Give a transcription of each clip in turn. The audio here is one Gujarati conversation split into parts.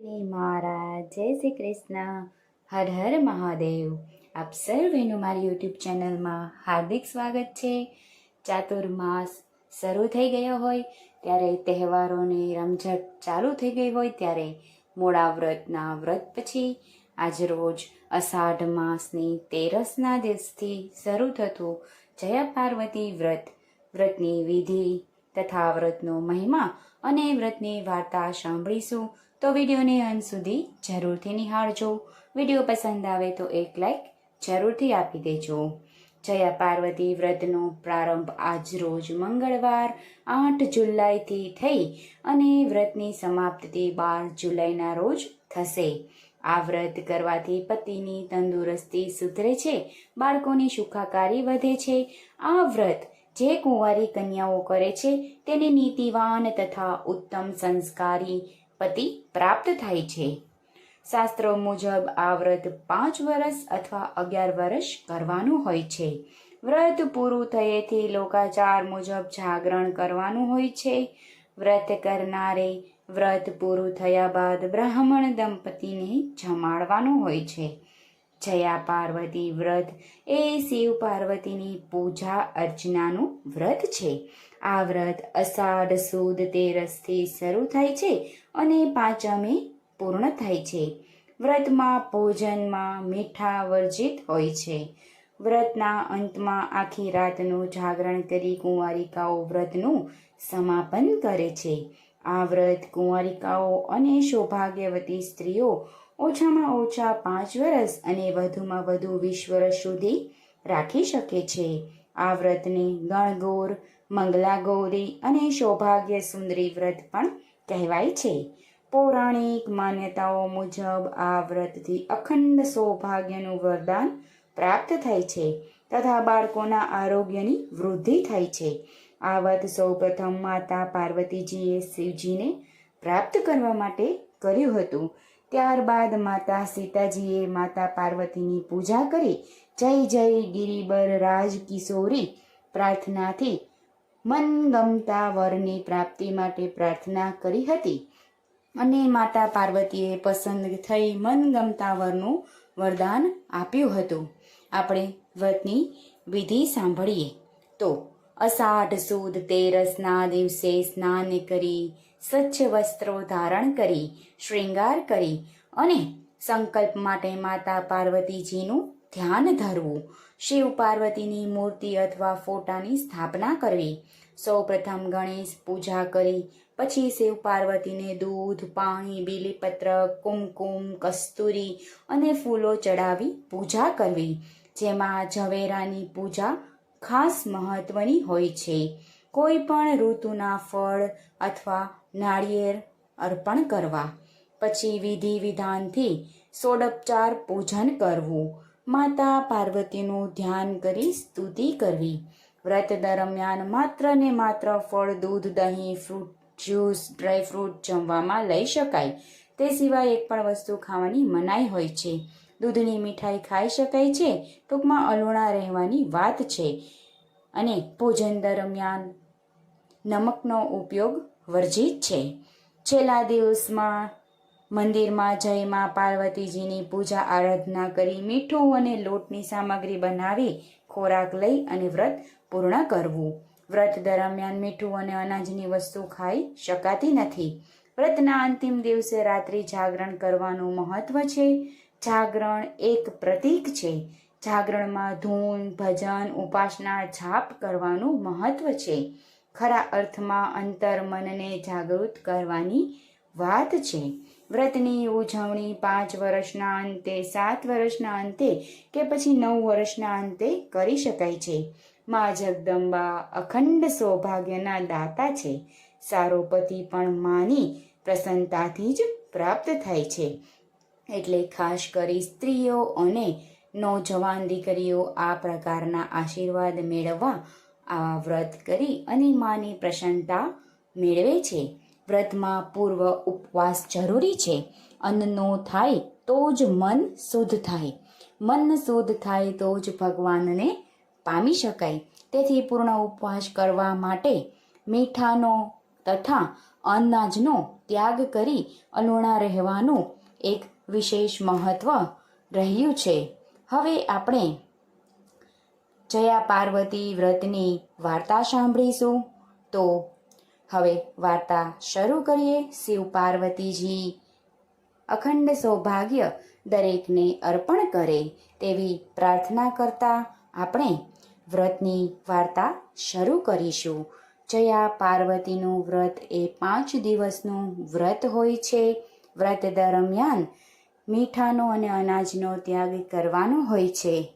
મહારાજ, જય શ્રી કૃષ્ણ. હર હર મહાદેવ. આપ સર્વેનું મારી યુટ્યુબ ચેનલમાં હાર્દિક સ્વાગત છે. ચાતુર્માસ શરૂ થઈ ગયો હોય, ત્યારે તહેવારોની રમઝટ ચાલુ થઈ ગઈ હોય, ત્યારે મોડા વ્રતના વ્રત પછી આજરોજ અષાઢ માસની તેરસના દિવસથી શરૂ થતું જયા પાર્વતી વ્રત. વ્રતની વિધિ તથા વ્રતનો મહિમા અને વ્રતની વાર્તા સાંભળીશું તો વિડીયોને અંત સુધી જરૂરથી નિહાળજો. વીડિયો પસંદ આવે તો એક લાઈક જરૂરથી આપી દેજો. જયા પાર્વતી વ્રતનો પ્રારંભ આજ રોજ મંગળવાર, આઠ જુલાઈથી થઈ અને વ્રતની સમાપ્તિ બાર જુલાઈના રોજ થશે. આ વ્રત કરવાથી પતિની તંદુરસ્તી સુધરે છે, બાળકોની સુખાકારી વધે છે. આ વ્રત જે કુંવારી કન્યાઓ કરે છે, તેને નીતિવાન તથા ઉત્તમ સંસ્કારી પતિ પ્રાપ્ત થાય છે. શાસ્ત્રો મુજબ આ વ્રત પાંચ વર્ષ અથવા અગિયાર વર્ષ કરવાનું હોય છે. વ્રત પૂરું થયેથી લોકાચાર મુજબ જાગરણ કરવાનું હોય છે. વ્રત કરનારે વ્રત પૂરું થયા બાદ બ્રાહ્મણ દંપતીને જમાડવાનું હોય છે. જયા પાર્વતી વ્રત. એ શિવ પાર્વતીની પૂજા અર્ચનાનું વ્રત છે. આ વ્રત અષાઢ સુદ તેરસથી શરૂ થાય છે અને પાંચમે પૂર્ણ થાય છે. વ્રતમાં ભોજનમાં મીઠા વર્જિત હોય છે. વ્રતના અંતમાં આખી રાતનું જાગરણ કરી કુંવારિકાઓ વ્રતનું સમાપન કરે છે. આ વ્રત કુંવારિકાઓ અને સૌભાગ્યવતી સ્ત્રીઓ ઓછામાં ઓછા પાંચ વર્ષ અને વધુમાં વધુ વીસ વર્ષ સુધી રાખી શકે છે. આ વ્રતને ગણગોર, મંગલાગૌરી અને સૌભાગ્ય સુંદરી વ્રત પણ કહેવાય છે. પૌરાણિક માન્યતાઓ મુજબ આ વ્રતથી અખંડ સૌભાગ્યનું વરદાન પ્રાપ્ત થાય છે તથા બાળકોના આરોગ્યની વૃદ્ધિ થાય છે. આ વ્રત સૌપ્રથમ માતા પાર્વતીજીએ શિવજીને પ્રાપ્ત કરવા માટે કર્યું હતું. ત્યારબાદ માતા સીતાજીએ માતા પાર્વતીની પૂજા કરી. જય જય ગિરિબર રાજ કિશોરી. પ્રાર્થનાથી મનગમતા વરની પ્રાપ્તિ માટે પ્રાર્થના કરી હતી. અને માતા પાર્વતીએ પસંદ થઈ મનગમતા વરનું વરદાન આપ્યું હતું. આપણે વ્રતની વિધિ સાંભળીએ. તો અષાઢ સુદ તેરસના દિવસે સ્નાન કરી સ્વચ્છ વસ્ત્રો ધારણ કરી શ્રૃંગાર કરી અને સંકલ્પ માટે માતા પાર્વતીજીનું ધ્યાન ધરવું. શિવ પાર્વતીની મૂર્તિ અથવા ફોટાની સ્થાપના કરવી. સૌપ્રથમ ગણેશ પૂજા કરી, પછી શિવ પાર્વતીને દૂધ, પાણી, બીલીપત્ર, કુમકુમ, કસ્તુરી અને ફૂલો ચડાવી પૂજા કરવી. જેમાં ઝવેરાની પૂજા ખાસ મહત્વની હોય છે. કોઈ પણ ઋતુના ફળ અથવા નાળિયેર અર્પણ કરવા. પછી વિધિ વિધાનથી સોડપચાર પૂજન કરવું. માતા પાર્વતીનું ધ્યાન કરી સ્તુતિ કરવી. વ્રત દરમિયાન માત્ર ને માત્ર ફળ, દૂધ, દહીં, ફ્રૂટ, જ્યુસ ડ્રાયફ્રૂટ જમવામાં લઈ શકાય. તે સિવાય એક પણ વસ્તુ ખાવાની મનાઈ હોય છે. દૂધની મીઠાઈ ખાઈ શકાય છે. ટૂંકમાં અલોણા રહેવાની વાત છે. અને ભોજન દરમિયાન નમકનો ઉપયોગ વર્જિત છે. છેલ્લા દિવસમાં મંદિરમાં જઈ મા પાર્વતીજીની પૂજા આરાધના કરી મીઠું અને લોટની સામગ્રી બનાવી ખોરાક લઈ અને વ્રત પૂર્ણ કરવું. વ્રત દરમિયાન મીઠું અને અનાજની વસ્તુ ખાઈ શકાતી નથી. વ્રતના અંતિમ દિવસે રાત્રિ જાગરણ કરવાનું મહત્વ છે. જાગરણ એક પ્રતીક છે. જાગરણમાં ધૂન, ભજન, ઉપાસના, જાપ કરવાનું મહત્વ છે. ખરા અર્થમાં અંતર મનને જાગૃત કરવાની વાત છે. વ્રતની ઉજવણી પાંચ વર્ષના અંતે, સાત વર્ષના અંતે કે પછી નવ વર્ષના અંતે કરી શકાય છે. મા જગદંબા અખંડ સૌભાગ્યના દાતા છે. સારો પતિ પણ માની પ્રસન્નતાથી જ પ્રાપ્ત થાય છે. એટલે ખાસ કરી સ્ત્રીઓ અને નવજવાન દીકરીઓ આ પ્રકારના આશીર્વાદ મેળવવા આવા વ્રત કરી અને માની પ્રસન્નતા મેળવે છે. વ્રતમાં પૂર્વ ઉપવાસ જરૂરી છે. અન્નનો થાય તો જ મન શુદ્ધ થાય. મન શુદ્ધ થાય તો જ ભગવાનને પામી શકાય. તેથી પૂર્ણ ઉપવાસ કરવા માટે મીઠાનો તથા અનાજનો ત્યાગ કરી અલુણા રહેવાનું એક વિશેષ મહત્ત્વ રહ્યું છે. હવે આપણે જયા પાર્વતી વ્રતની વાર્તા સાંભળીશું. તો હવે વાર્તા શરૂ કરીએ. શિવ પાર્વતીજી અખંડ સૌભાગ્ય દરેકને અર્પણ કરે તેવી પ્રાર્થના કરતા આપણે વ્રતની વાર્તા શરૂ કરીશું. જયા પાર્વતીનું વ્રત એ પાંચ દિવસનું વ્રત હોય છે. વ્રત દરમિયાન મીઠાનો અને અનાજનો ત્યાગ કરવાનો હોય છે.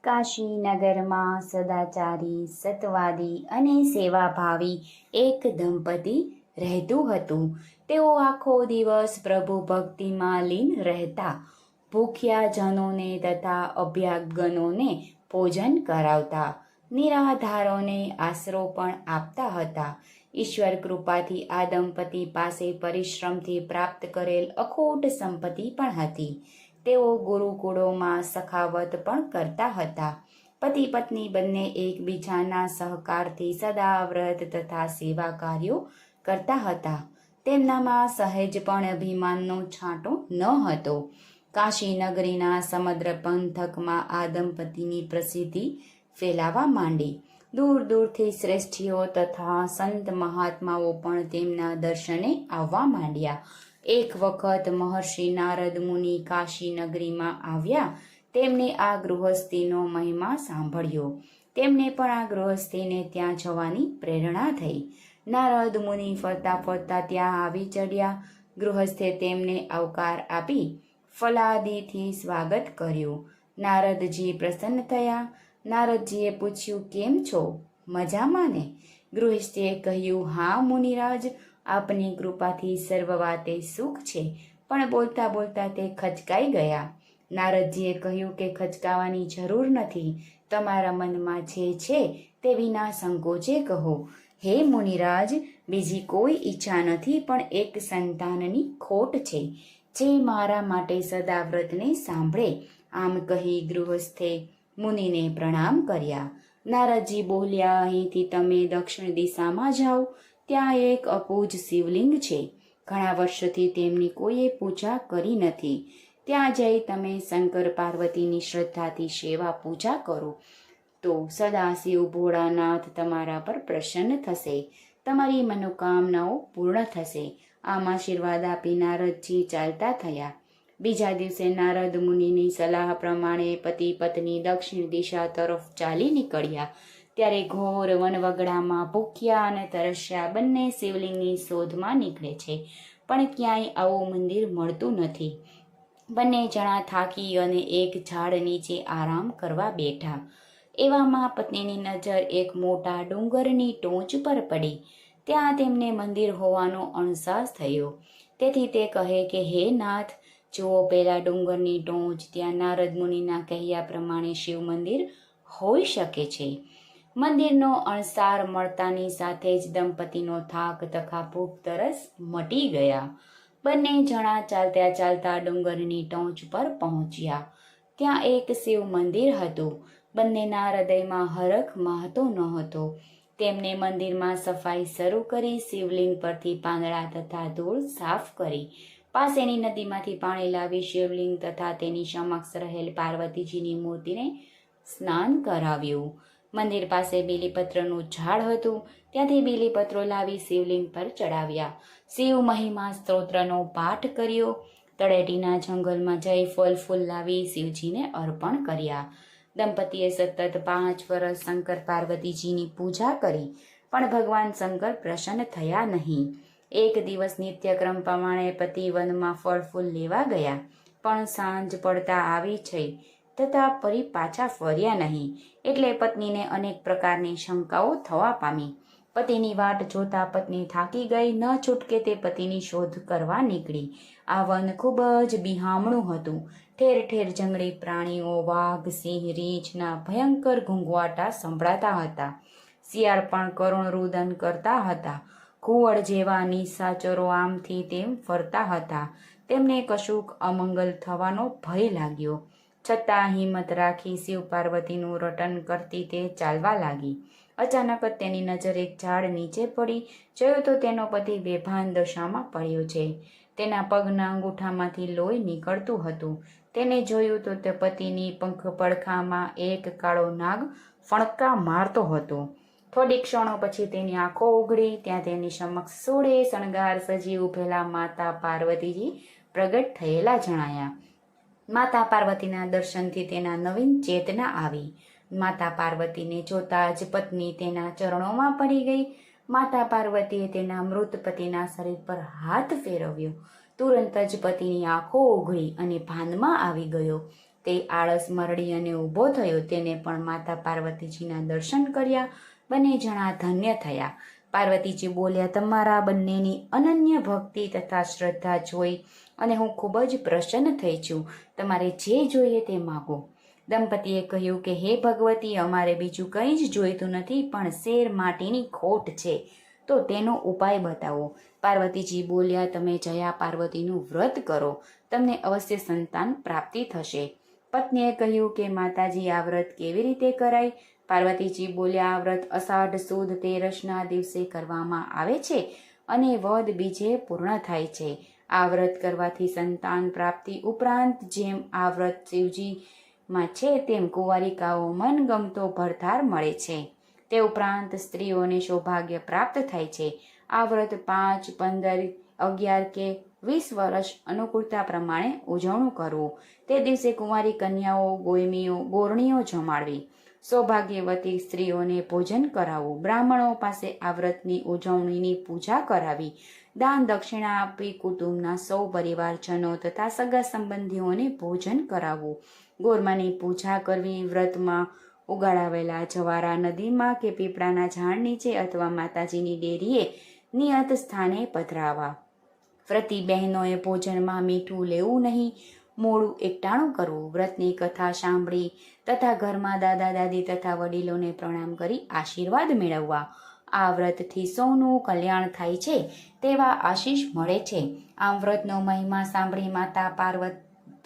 કાશીનગરમાં સદાચારી, સતવાદી અને સેવાભાવી એક દંપતી રહેતું હતું. તેઓ આખો દિવસ પ્રભુ ભક્તિમાં લીન રહેતા. ભૂખ્યા જનોને તથા અભ્યાગનોને ભોજન કરાવતા. નિરાધારોને આશરો પણ આપતા હતા. ઈશ્વર કૃપાથી આ દંપતી પાસે પરિશ્રમથી પ્રાપ્ત કરેલ અખૂટ સંપત્તિ પણ હતી. તેઓ ગુરુકુળોમાં સખાવત પણ કરતા હતા. પતિ પત્ની બંને એકબીજાના સહકારથી સદા વ્રત તથા સેવા કાર્યો કરતા હતા. તેમનામાં સહેજ પણ અભિમાનનો છાંટો ન હતો. કાશી નગરીના સમગ્ર પંથકમાં આ દંપતીની પ્રસિદ્ધિ ફેલાવા માંડી. દૂર દૂરથી શ્રેષ્ઠીઓ તથા સંત મહાત્માઓ પણ તેમના દર્શને આવવા માંડ્યા. એક વખત મહર્ષિ નારદ મુનિ કાશી નગરીમાં આવ્યા. તેમને આ ગૃહસ્થીનો મહિમા સાંભળ્યો. તેમને પણ આ ગૃહસ્થીને ત્યાં જવાની પ્રેરણા થઈ. નારદ મુનિ ફરતા ફરતા ત્યાં આવી ચડ્યા. ગૃહસ્થે તેમને આવકાર આપી. ફલાદીથી સ્વાગત કર્યું. નારદજી પ્રસન્ન થયા. નારદજીએ પૂછ્યું, કેમ છો? મજામાં ને? ગૃહસ્થીએ કહ્યું, હા, મુનિરાજ, આપની કૃપાથી સર્વ વાતે સુખ છે. પણ બોલતા બોલતા તે ખચકાઈ ગયા. નારદજીએ કહ્યું કે ખચકાવાની જરૂર નથી. તમારા મનમાં જે છે તે વિના સંકોચે કહો. હે મુનિરાજ, બીજી કોઈ ઈચ્છા નથી, પણ એક સંતાનની ખોટ છે, જે મારા માટે સદાવ્રતને સાંભળે. આમ કહી ગૃહસ્થે મુનિને પ્રણામ કર્યા. નારદજી બોલ્યા, અહીંથી તમે દક્ષિણ દિશામાં જાઓ. ત્યાં એક અપૂજ શિવલિંગ છે. ઘણા વર્ષોથી તેમની કોઈએ પૂજા કરી નથી. ત્યાં જઈ તમે શંકર પાર્વતીની શ્રદ્ધાથી સેવા પૂજા કરો. તો સદાશિવ ભોળાનાથ તમારા પર પ્રસન્ન થશે. તમારી મનોકામનાઓ પૂર્ણ થશે. આમ આશીર્વાદ આપી નારદજી ચાલતા થયા. બીજા દિવસે નારદ મુનિની સલાહ પ્રમાણે પતિ પત્ની દક્ષિણ દિશા તરફ ચાલી નીકળ્યા. ત્યારે ઘોર વનવગડામાં ભૂખ્યા અને તરસ્યા બંને શિવલિંગની શોધમાં નીકળે છે. પણ ક્યાંય આવું મંદિર મળતું નથી. બંને જણા થાકી અને એક ઝાડ નીચે આરામ કરવા બેઠા. એવામાં પત્નીની નજર એક મોટા ડુંગરની ટોચ પર પડી. ત્યાં તેમને મંદિર હોવાનો અણસાસ થયો. તેથી તે કહે કે, હે નાથ જુઓ પેલા ડુંગરની ટોચ ત્યાં નારદ મુનિના કહ્યા પ્રમાણે શિવ મંદિર હોઈ શકે છે. મંદિરનો અણસાર મળતાની સાથે જ દંપતીનો થાક, તથા ભૂખ, તરસ મટી ગયા. બંને જણા ચાલતા ચાલતા ડુંગરની ટોચ પર પહોંચ્યા. ત્યાં એક શિવ મંદિર હતું. બંનેના હૃદયમાં હરખ મહતો નહોતો તેમને મંદિરમાં સફાઈ શરૂ કરી શિવલિંગ પરથી પાંદડા તથા ધૂળ સાફ કરી. પાસેની નદીમાંથી પાણી લાવી શિવલિંગ તથા તેની સમક્ષ રહેલ પાર્વતીજીની મૂર્તિને સ્નાન કરાવ્યું. મંદિર પાસે બીલીપત્રનું ઝાડ હતું. ત્યાંથી બીલીપત્રો લાવી શિવલિંગ પર ચડાવ્યા. શિવ મહિમા સ્તોત્રનો પાઠ કર્યો. તળેટીના જંગલમાં જઈ ફળ ફૂલ લાવી શિવજીને અર્પણ કર્યા. દંપતીએ સતત પાંચ વર્ષ શંકર પાર્વતીજીની પૂજા કરી, પણ ભગવાન શંકર પ્રસન્ન થયા નહીં. એક દિવસ નિત્યક્રમ પ્રમાણે પતિ વનમાં ફળ ફૂલ લેવા ગયા, પણ સાંજ પડતા આવી છે તથા ફરી પાછા ફર્યા નહીં, એટલે પત્નીને અનેક પ્રકારની શંકાઓ થવા પામી. પતિની વાટ જોતા પત્ની થાકી ગઈ, ન છૂટકે તે પતિની શોધ કરવા નીકળી. આ વન ખૂબ જ બિહામણું હતું. ઠેર ઠેર જંગલી પ્રાણીઓ, વાઘ, સિંહ, રીંછના ભયંકર ઘૂંઘવાટા સંભળાતા હતા. શિયાળ પણ કરુણ રુદન કરતા હતા. ઘુવડ જેવા નિશાચરો આમથી તેમ ફરતા હતા. તેમને કશુંક અમંગલ થવાનો ભય લાગ્યો. છતાં હિંમત રાખી શિવ પાર્વતીનું રટન કરતી તે ચાલવા લાગી. અચાનક જ તેની નજર એક ઝાડ નીચે પડી. જોયું તો તેનો પતિ બેભાન દશામાં પડ્યો છે. તેના પગના અંગૂઠામાંથી લોહી નીકળતું હતું. તેને જોયું તો તે પતિની પંખ પડખામાં એક કાળો નાગ ફણકા મારતો હતો. થોડી ક્ષણો પછી તેની આંખો ઉઘડી, ત્યાં તેની સમક્ષ સોળે, શણગાર સજી ઉભેલા માતા પાર્વતીજી પ્રગટ થયેલા જણાયા. માતા પાર્વતીના દર્શનથી તેના નવીન ચેતના આવી. માતા પાર્વતીને જોતા જ પત્ની તેના ચરણોમાં પડી ગઈ. માતા પાર્વતીએ તેના મૃત પતિના શરીર પર હાથ ફેરવ્યો. તુરંત જ પતિની આંખો ઉઘડી અને ભાનમાં આવી ગયો. તે આળસ મરડી અને ઊભો થયો. તેને પણ માતા પાર્વતીજીના દર્શન કર્યા. બંને જણા ધન્ય થયા. પાર્વતીજી બોલ્યા, તમારા બંનેની અનન્ય ભક્તિ તથા શ્રદ્ધા જોઈ અને હું ખૂબ જ પ્રસન્ન થઈ છું. તમારે જે જોઈએ તે માગો. દંપતીએ કહ્યું કે, હે ભગવતી, અમારે બીજું કંઈ જ જોઈતું નથી, પણ શેર માટીની ખોટ છે. તો તેનો ઉપાય બતાવો. પાર્વતીજી બોલ્યા, તમે જયા પાર્વતીનું વ્રત કરો. તમને અવશ્ય સંતાન પ્રાપ્તિ થશે. પત્નીએ કહ્યું કે, માતાજી, આ વ્રત કેવી રીતે કરાય? પાર્વતીજી બોલ્યા, વ્રત અષાઢ સુદ તેરસના દિવસે કરવામાં આવે છે અને વદ બીજે પૂર્ણ થાય છે. આ વ્રત કરવાથી સંતાન પ્રાપ્તિ ઉપરાંત જેમ આ વ્રત શિવજીમાં છે, તેમ કુંવારિકાઓ મનગમતો ભરથાર મળે છે. તે ઉપરાંત સ્ત્રીઓને સૌભાગ્ય પ્રાપ્ત થાય છે. આ વ્રત પાંચ, પંદર, અગિયાર કે વીસ વર્ષ અનુકૂળતા પ્રમાણે ઉજવણું કરવું. તે દિવસે કુંવારી કન્યાઓ, ગોયમીઓ, ગોરણીઓ જમાડવી. સૌભાગ્યવતી સ્ત્રીઓને ભોજન કરાવવું બ્રાહ્મણો પાસે આ વ્રતની ઉજવણીની પૂજા કરાવી. દાન દક્ષિણા આપી કુટુંબના સૌ પરિવારજનો તથા સગા સંબંધીઓને ભોજન કરાવવું ગોરમાની પૂજા કરવી વ્રતમાં ઉગાડાવેલા જવારા નદીમાં કે પીપળાના ઝાડ નીચે અથવા માતાજીની ડેરીએ નિયત સ્થાને પધરાવા. વ્રતી બહેનોએ ભોજનમાં મીઠું લેવું નહીં. મોડું એકટાણું કરવું. વ્રતની કથા સાંભળી તથા ઘરમાં દાદા, દાદી તથા વડીલોને પ્રણામ કરી આશીર્વાદ મેળવવા. આ વ્રતથી સૌનું કલ્યાણ થાય છે તેવા આશીષ મળે છે. આમ વ્રતનો મહિમા સાંભળી માતા પાર્વત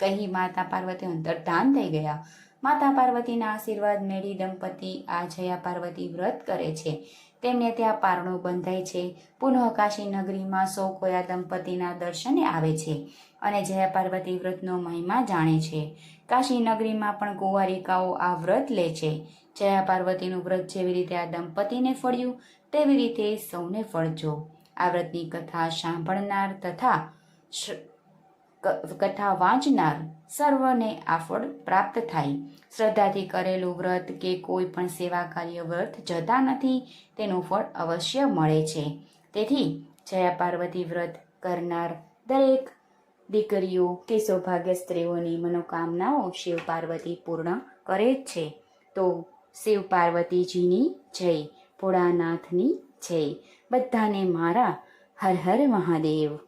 કહી માતા પાર્વતી અંતર્ધાન થઈ ગયા. માતા પાર્વતીના આશીર્વાદ મેળી દંપતી આ જયા પાર્વતી વ્રત કરે છે. તેમને ત્યાં પારણું બંધાય છે. પુનઃ કાશી નગરીમાં સૌ કોયા દંપતીના દર્શને આવે છે. અને જયા પાર્વતી વ્રતનો મહિમા જાણે છે. કાશી નગરીમાં પણ કુંવારિકાઓ આ વ્રત લે છે. જયા પાર્વતીનું વ્રત જેવી રીતે આ દંપતીને ફળ્યું, તેવી રીતે સૌને ફળજો. આ વ્રતની કથા સાંભળનાર તથા કથા વાંચનાર સર્વને આ ફળ પ્રાપ્ત થાય. શ્રદ્ધાથી કરેલું વ્રત કે કોઈ પણ સેવા કાર્ય વ્રત જતા નથી, તેનું ફળ અવશ્ય મળે છે. તેથી જયા પાર્વતી વ્રત કરનાર દરેક દીકરીઓ કે સૌભાગ્ય સ્ત્રીઓની મનોકામનાઓ શિવ પાર્વતી પૂર્ણ કરે જ છે. તો શિવ પાર્વતીજીની જય, ભોળાનાથની જય. બધાને મારા હર હર મહાદેવ.